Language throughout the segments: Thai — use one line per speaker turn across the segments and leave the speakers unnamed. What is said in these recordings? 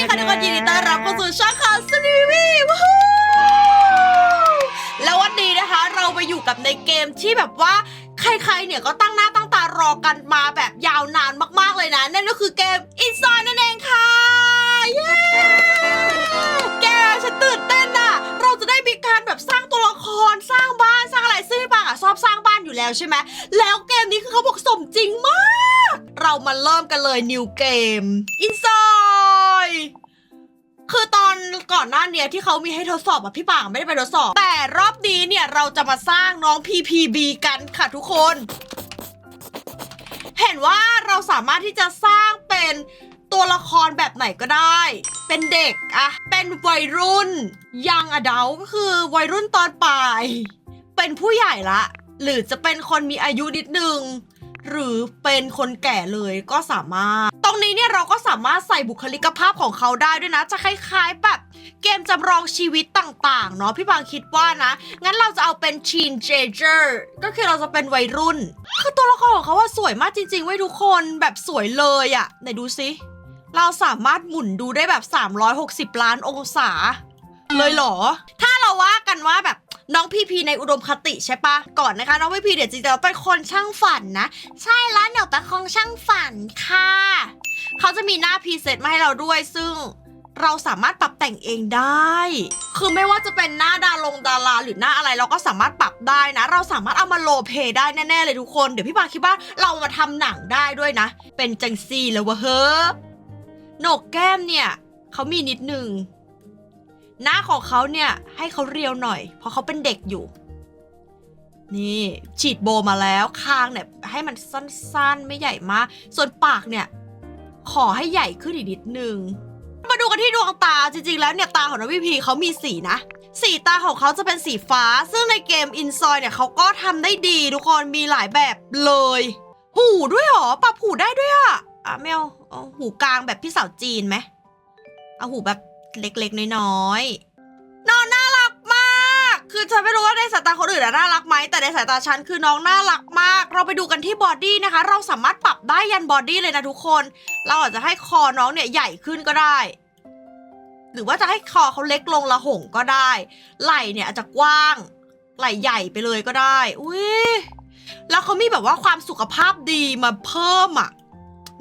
ดีค่ะทุกคนยินดีต้อนรับเข้าสู่ช่องข่าวสนีวีวู้แล้ววันนี้นะคะเราไปอยู่กับในเกมที่แบบว่าใครๆ เนี่ยก็ตั้งหน้าตั้งตารอกันมาแบบยาวนานมากๆเลยนะ นั่นก็คือเกม i n s i d e นั่นเองค่ะ เย้ แกฉันตื่นเต้นอะเราจะได้มีการแบบสร้างตัวละครสร้างบ้านสร้างอะไรซึ่งพี่ปางอะชอบสร้างบ้านอยู่แล้วใช่ไหมแล้วเกมนี้คือเขาบอกสมจริงมาก เรามาเริ่มกันเลยนิวเกม Inside คือตอนก่อนหน้าเนี้ยที่เขามีให้ทดสอบอะพี่ปางไม่ได้ไปทดสอบ แต่รอบนี้เนี่ยเราจะมาสร้างน้อง PPB กันค่ะทุกคน เห็นว่าเราสามารถที่จะสร้างเป็นตัวละครแบบไหนก็ได้ เป็นเด็กอะเป็นวัยรุ่น ยังอดัลก็คือวัยรุ่นตอนปลาย เป็นผู้ใหญ่ละ หรือจะเป็นคนมีอายุนิดนึง หรือเป็นคนแก่เลยก็สามารถ ตรงนี้เนี่ยเราก็สามารถใส่บุคลิกภาพของเขาได้ด้วยนะ จะคล้ายๆแบบเกมจำลองชีวิตต่างๆ เนาะพี่บางคิดว่านะ งั้นเราจะเอาเป็น teen ager ก็คือเราจะเป็นวัยรุ่น คือตัวละครของเขาว่าสวยมากจริงๆไว้ยทุกคนแบบสวยเลยอะไหนดูสิเราสามารถหมุนดูได้แบบ 360 ล้านองศา เลยเหรอ ถ้าเราว่ากันว่าแบบ น้องพีพีในอุดมคติใช่ปะก่อนนะคะ น้องพีพีเดี๋ยวจริงๆแล้วเป็นคนช่างฝันนะ ใช่แล้วหนูเป็นคนช่างฝันค่ะ เขาจะมีหน้าพรีเซตมาให้เราด้วยซึ่งเราสามารถปรับแต่งเองได้ คือไม่ว่าจะเป็นหน้าดาลงดาราหรือหน้าอะไรเราก็สามารถปรับได้นะ เราสามารถเอามาโลเพได้แน่ ๆ เลยทุกคน เดี๋ยวพี่ปาคิดว่าเรามาทำหนังได้ด้วยนะ เป็นจังซีแล้ววะเฮ้อโหนกแก้มเนี่ยเขามีนิดนึง หน้าของเขาเนี่ยให้เขาเรียวหน่อย เพราะเขาเป็นเด็กอยู่ นี่ฉีดโบมาแล้วคางเนี่ยให้มันสั้นๆ ไม่ใหญ่มาก ส่วนปากเนี่ย ขอให้ใหญ่ขึ้นอีกนิดนึง มาดูกันที่ดวงตาจริงๆ แล้วเนี่ยตาของน้องพี่พีเขามีสีนะ สีตาของเขาจะเป็นสีฟ้า ซึ่งในเกมอินซอยเนี่ยเขาก็ทำได้ดีทุกคนมีหลายแบบเลย หูด้วยเหรอปรับหูได้ด้วยอะอะไม่เอาเอาหูกลางแบบพี่สาวจีนไหมเอาหูแบบ เล็กๆ น้อยๆ น้องน่ารักมาก คือฉันไม่รู้ว่าในสายตาคนอื่นน่ารักไหม แต่ในสายตาฉันคือน้องน่ารักมาก เราไปดูกันที่บอดี้นะคะ เราสามารถปรับได้ยันบอดี้เลยนะทุกคน เราอาจจะให้คอน้องเนี่ยใหญ่ขึ้นก็ได้ หรือว่าจะให้คอเขาเล็กลงละหงก็ได้ ไหล่เนี่ยอาจจะกว้าง ไหล่ใหญ่ไปเลยก็ได้ อุ้ย แล้วเขามีแบบว่าความสุขภาพดีมาเพิ่มอะ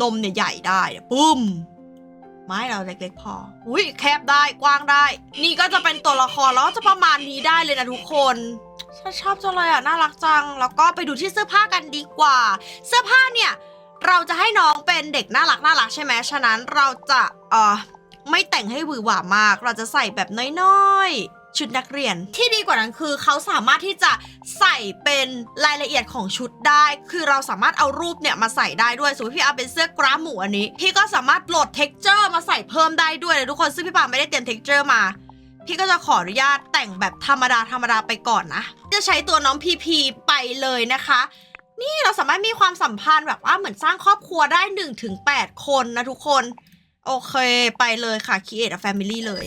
นมเนี่ยใหญ่ได้ปุ้ม ไม้เราเล็กๆพอ อุ้ยแคบได้กว้างได้ นี่ก็จะเป็นตัวละครแล้วก็จะประมาณนี้ได้เลยนะทุกคนฉันชอบจังเลยอะน่ารักจัง แล้วก็ไปดูที่เสื้อผ้ากันดีกว่า เสื้อผ้าเนี่ย เราจะให้น้องเป็นเด็กน่ารักน่ารักใช่ไหมฉะนั้นเราจะเอ่อไม่แต่งให้หวือหวามาก เราจะใส่แบบน้อยๆ ชุดนักเรียน ที่ดีกว่านั้นคือเขาสามารถที่จะใส่เป็นรายละเอียดของชุดได้ คือเราสามารถเอารูปเนี่ยมาใส่ได้ด้วยสมมติพี่อาเป็นเสื้อกราฟหมูอันนี้ พี่ก็สามารถโหลดเท็กเจอร์มาใส่เพิ่มได้ด้วยเลยทุกคนซึ่งพี่ปาไม่ได้เตรียมเท็กเจอร์มาพี่ก็จะขออนุญาตแต่งแบบธรรมดาธรรมดาไปก่อนนะ จะใช้ตัวน้องพีพีไปเลยนะคะ นี่เราสามารถมีความสัมพันธ์แบบว่าเหมือนสร้างครอบครัวได้1ถึง8คนนะทุกคน โอเคไปเลยค่ะ Create a Family เลย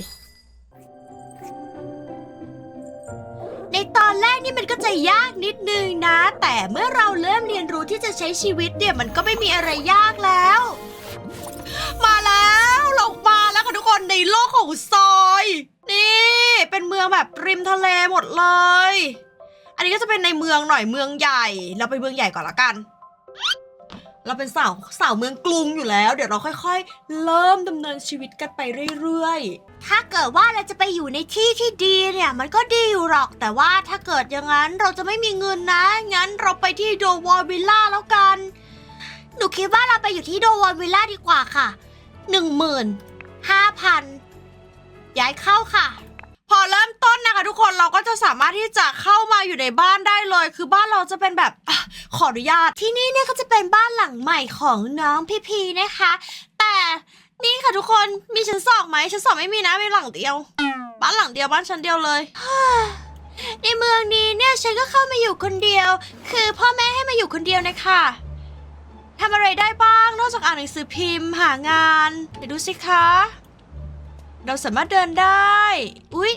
ในตอนแรกนี่มันก็จะยากนิดนึงนะ แต่เมื่อเราเริ่มเรียนรู้ที่จะใช้ชีวิตเนี่ยมันก็ไม่มีอะไรยากแล้ว มาแล้วเรามาแล้วค่ะทุกคนในโลกของซอย นี่ เป็นเมืองแบบริมทะเลหมดเลย อันนี้ก็จะเป็นในเมืองหน่อยเมืองใหญ่ เราไปเมืองใหญ่ก่อนละกัน เราเป็นสาวสาวเมืองกรุงอยู่แล้ว เดี๋ยวเราค่อย ๆ เริ่มดำเนินชีวิตกันไปเรื่อยๆ ถ้าเกิดว่าเราจะไปอยู่ในที่ที่ดีเนี่ย มันก็ดีอยู่หรอก แต่ว่าถ้าเกิดอย่างนั้นเราจะไม่มีเงินนะ งั้นเราไปที่โดวอลวิลล่าแล้วกัน หนูคิดว่าเราไปอยู่ที่โดวอลวิลล่าดีกว่าค่ะหนึ่งหมื่นห้าพันย้ายเข้าค่ะ พอเริ่มต้นนะคะทุกคนเราก็จะสามารถที่จะเข้ามาอยู่ในบ้านได้เลย คือบ้านเราจะเป็นแบบอะขออนุญาต ที่นี่เนี่ยก็จะเป็นบ้านหลังใหม่ของน้องพี่พีนะคะ แต่ นี่ค่ะทุกคนมีชั้นสองไหมชั้นสองไม่มีนะมีหลังเดียว บ้านหลังเดียวบ้านชั้นเดียวเลย ในเมืองนี้เนี่ยฉันก็เข้ามาอยู่คนเดียว คือพ่อแม่ให้มาอยู่คนเดียวนะคะทำอะไรได้บ้างนอกจากอ่านหนังสือพิมพ์ หางานเดี๋ยวดูสิคะ เราสามารถเดินได้ อุ๊ย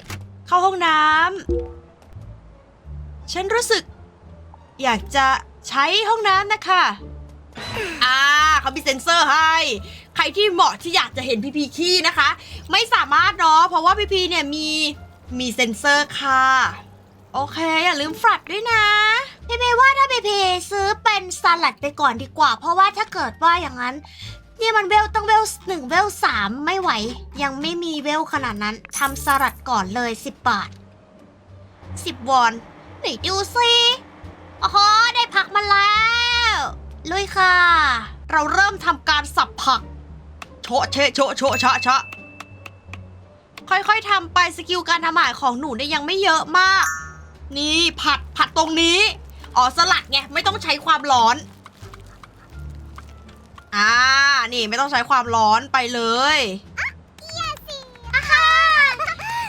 เข้าห้องน้ำฉันรู้สึก อยากจะใช้ห้องน้ำนะคะ อ่าเขามีเซ็นเซอร์ให้ ที่เหมาะที่อยากจะเห็นพีพีขี้นะคะ ไม่สามารถเนาะเพราะว่าพีพีเนี่ยมีมีเซ็นเซอร์ค่ะ โอเค อย่าลืมฟลัดด้วยนะ
พี่เมย์ว่าถ้าพี่เพซื้อเป็นสลัดไปก่อนดีกว่า เพราะว่าถ้าเกิดว่าอย่างนั้นนี่มันเวลต้องเวลหนึ่งเวลสามไม่ไหว ยังไม่มีเวลขนาดนั้นทำสลัดก่อนเลย10บบาท10วอนไหนดูสิโอ้โหได้ผักมาแล้ว ลุยค่ะ
เราเริ่มทำการสับผัก โชะเชะโชะโชะชะชะค่อยๆทำไปสกิลการทำอาหารของหนูเนี่ยยังไม่เยอะมาก นี่ผัดผัดตรงนี้ อ๋อสลัดไงไม่ต้องใช้ความร้อน อ่า นี่ไม่ต้องใช้ความร้อนไปเลย
อาหาร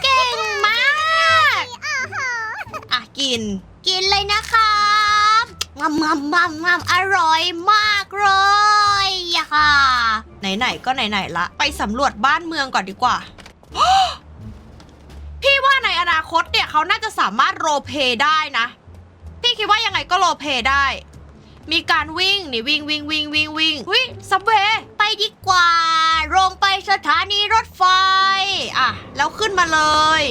เก่งมาก
อะกิน
กินเลยนะครับงำงำงำงำอร่อยมากเลยอะค่ะ
ไหนๆก็ไหนๆละ ไปสำรวจบ้านเมืองก่อนดีกว่า พี่ว่าในอนาคตเนี่ยเขาน่าจะสามารถโรเพย์ได้นะ พี่คิดว่ายังไงก็โรเพย์ได้ มีการวิ่งนี่วิ่งวิ่งวิ่งวิ่งวิ่งวิ่งซับเว
ไปดีกว่าลงไปสถานีรถไฟ
อะ แล้วขึ้นมาเลย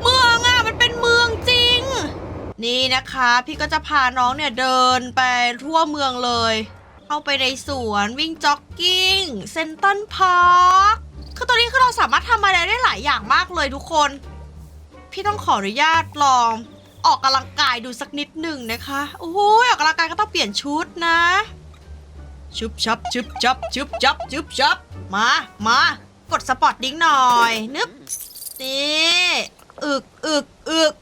เมืองอะมันเป็นเมืองจริง นี่นะคะ พี่ก็จะพาน้องเนี่ยเดินไปทั่วเมืองเลย เข้าไปในสวนวิ่งจ็อกกิ้งเซนตันพาร์คคือตอนนี้คือเราสามารถทำอะไรได้หลายอย่างมากเลยทุกคน พี่ต้องขออนุญาตลองออกกำลังกายดูสักนิดหนึ่งนะคะโอ้โหออกกำลังกายก็ต้องเปลี่ยนชุดนะ ชุบชับชุบจับชุบจับชุบชับมา มากดสปอตดิ้งหน่อยนึบนี่อึกอึกอึก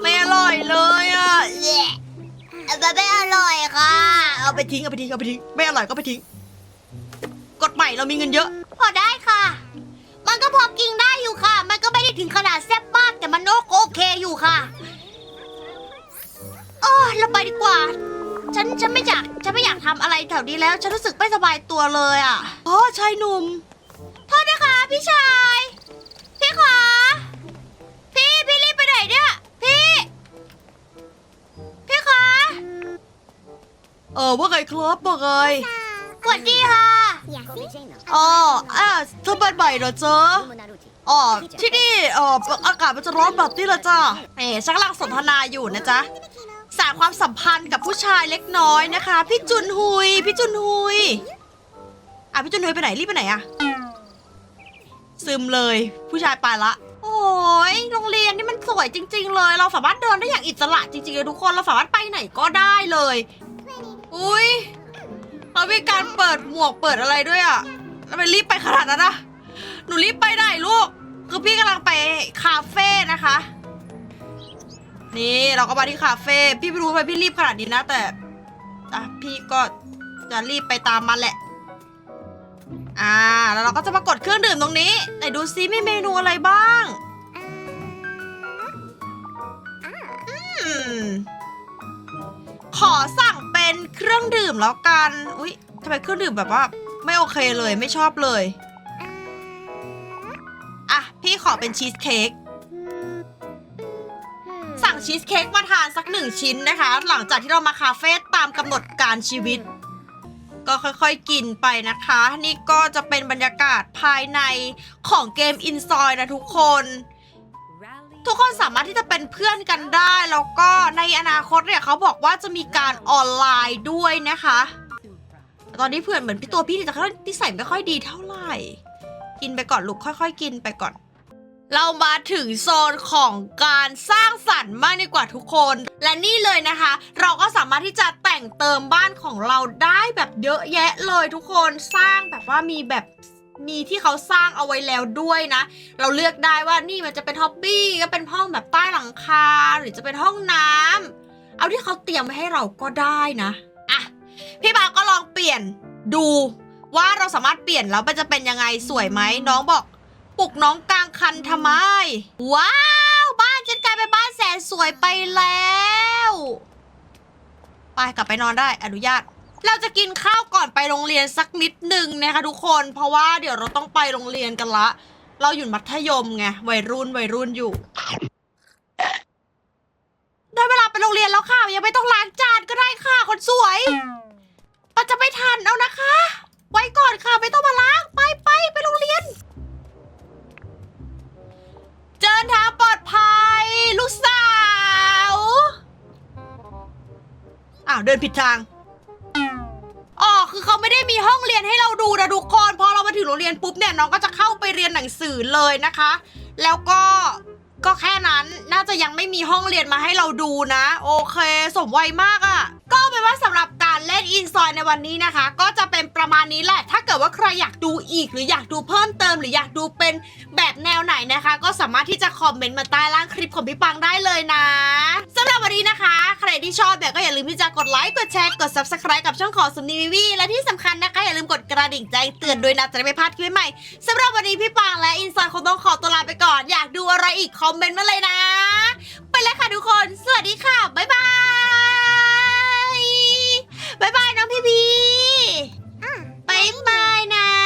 ไม่อร่อยเลยอะ
มันไม่อร่อยค่ะ
เอาไปทิ้งเอาไปทิ้งเอาไปทิ้งไม่อร่อยก็ไปทิ้งกดใหม่เรามีเงินเยอะ
พอได้ค่ะ มันก็พอกินได้อยู่ค่ะ มันก็ไม่ได้ถึงขนาดแซ่บมากแต่มันโอเคอยู่ค่ะโอ้เราไปดีกว่า ฉันฉันไม่อยากฉันไม่อยากทำอะไรแถวนี้แล้ว ฉันรู้สึกไม่สบายตัวเลยอะ
อ๋อชายหนุ่ม
โทษนะคะ พี่ชาย พี่ขา เอ
อว่าไงครับว่าไง
สวัสดีค่ะ
อ๋ออะเธอบ้านใหม่เหรอเจ๊ะอ๋อที่นี่เอออากาศมันจะร้อนแบบนี้ละจ้ะเอ๋ชักลังสนทนาอยู่นะจ๊ะสารความสัมพันธ์กับผู้ชายเล็กน้อยนะคะ พี่จุนฮุย พี่จุนฮุย อะพี่จุนฮุยไปไหนรีบไปไหนอะซึมเลยผู้ชายไปละ โอ้ยโรงเรียนนี่มันสวยจริง ๆ เลย เราสามารถเดินได้อย่างอิสระจริงๆเลยทุกคนเราสามารถไปไหนก็ได้เลย อุ้ยเรามีการเปิดหมวกเปิดอะไรด้วยอะแล้วไปรีบไปขนาดนั้นอะหนูรีบไปไหนลูก คือพี่กำลังไปคาเฟ่นะคะ นี่เราก็มาที่คาเฟ่ พี่ไม่รู้ทำไมพี่รีบขนาดนี้นะ แต่ อะพี่ก็จะรีบไปตามมันแหละ อ่า แล้วเราก็จะมากดเครื่องดื่มตรงนี้ไหนดูซิมีเมนูอะไรบ้าง อืม ขอสั่งเป็นเครื่องดื่มแล้วกัน อุ๊ยทำไมเครื่องดื่มแบบว่า ไม่โอเคเลยไม่ชอบเลย อะ พี่ขอเป็นชีสเค้ก สั่งชีสเค้กมาทานสักหนึ่งชิ้นนะคะ หลังจากที่เรามาคาเฟ่ตามกำหนดการชีวิต ก็ค่อยๆกินไปนะคะ นี่ก็จะเป็นบรรยากาศภายในของเกมอินซอยนะทุกคน ทุกคนสามารถที่จะเป็นเพื่อนกันได้ แล้วก็ในอนาคตเนี่ยเขาบอกว่าจะมีการออนไลน์ด้วยนะคะ ตอนนี้เพื่อนเหมือนพี่ตัวพี่จะค่อยนิสัยไม่ค่อยดีเท่าไหร่ กินไปก่อนลูกค่อยๆ กินไปก่อน เรามาถึงโซนของการสร้างสรรค์มากดีกว่าทุกคน และนี่เลยนะคะ เราก็สามารถที่จะแต่งเติมบ้านของเราได้แบบเยอะแยะเลยทุกคนสร้างแบบว่ามีแบบ มีที่เขาสร้างเอาไว้แล้วด้วยนะ เราเลือกได้ว่านี่มันจะเป็นฮ็อบบี้ก็เป็นห้องแบบใต้หลังคา หรือจะเป็นห้องน้ำเอาที่เขาเตรียมไว้ให้เราก็ได้นะอะพี่บาก็ลองเปลี่ยนดูว่าเราสามารถเปลี่ยนแล้วมันจะเป็นยังไงสวยไหมน้องบอกปลุกน้องกลางคันทำไม ว้าวบ้านฉันกลายเป็นบ้านแสนสวยไปแล้ว ไปกลับไปนอนได้อนุญาต เราจะกินข้าวก่อนไปโรงเรียนสักนิดหนึ่งนะคะทุกคน เพราะว่าเดี๋ยวเราต้องไปโรงเรียนกันละ เราอยู่มัธยมไงวัยรุ่นวัยรุ่นอยู่ ได้เวลาไปโรงเรียนแล้วค่ะ ยังไม่ต้องล้างจานก็ได้ค่ะคนสวยไปมันจะไม่ทันเอานะคะ ไว้ก่อนค่ะไม่ต้องมาล้างไปไปไปโรงเรียนเดินทางปลอดภัย ลูกสาว อ้าวเดินผิดทาง อ๋อคือเขาไม่ได้มีห้องเรียนให้เราดูนะทุกคนพอเรามาถึงโรงเรียนปุ๊บเนี่ยน้องก็จะเข้าไปเรียนหนังสือเลยนะคะ แล้วก็ก็แค่นั้นน่าจะยังไม่มีห้องเรียนมาให้เราดูนะ โอเค สมวัยมากอะ่ะ ก็เป็นว่าสำหรับการเล่นอินซอยในวันนี้นะคะ ก็จะเป็นประมาณนี้แหละ ถ้าเกิดว่าใครอยากดูอีก หรืออยากดูเพิ่มเติม หรืออยากดูเป็นแบบแนวไหนนะคะ ก็สามารถที่จะคอมเมนต์มาใต้ล่างคลิปของพี่ปังได้เลยนะสำหรับวันนี้นะคะ ที่ชอบเนี่ยก็อย่าลืมที่จะกดไลค์ กดแชร์ กด subscribe กับช่องของสุนีวีวีและที่สำคัญนะคะ อย่าลืมกดกระดิ่งแจ้งเตือนด้วยนะ จะได้ไม่พลาดคลิปใหม่สำหรับวันนี้พี่ปางและอินซอยคงต้องขอตัวลาไปก่อน อยากดูอะไรอีกคอมเมนต์มาเลยนะ ไปเลยค่ะทุกคน สวัสดีค่ะ บ๊ายบาย บ๊ายบายน้องพี่พีบ๊ายบายนะ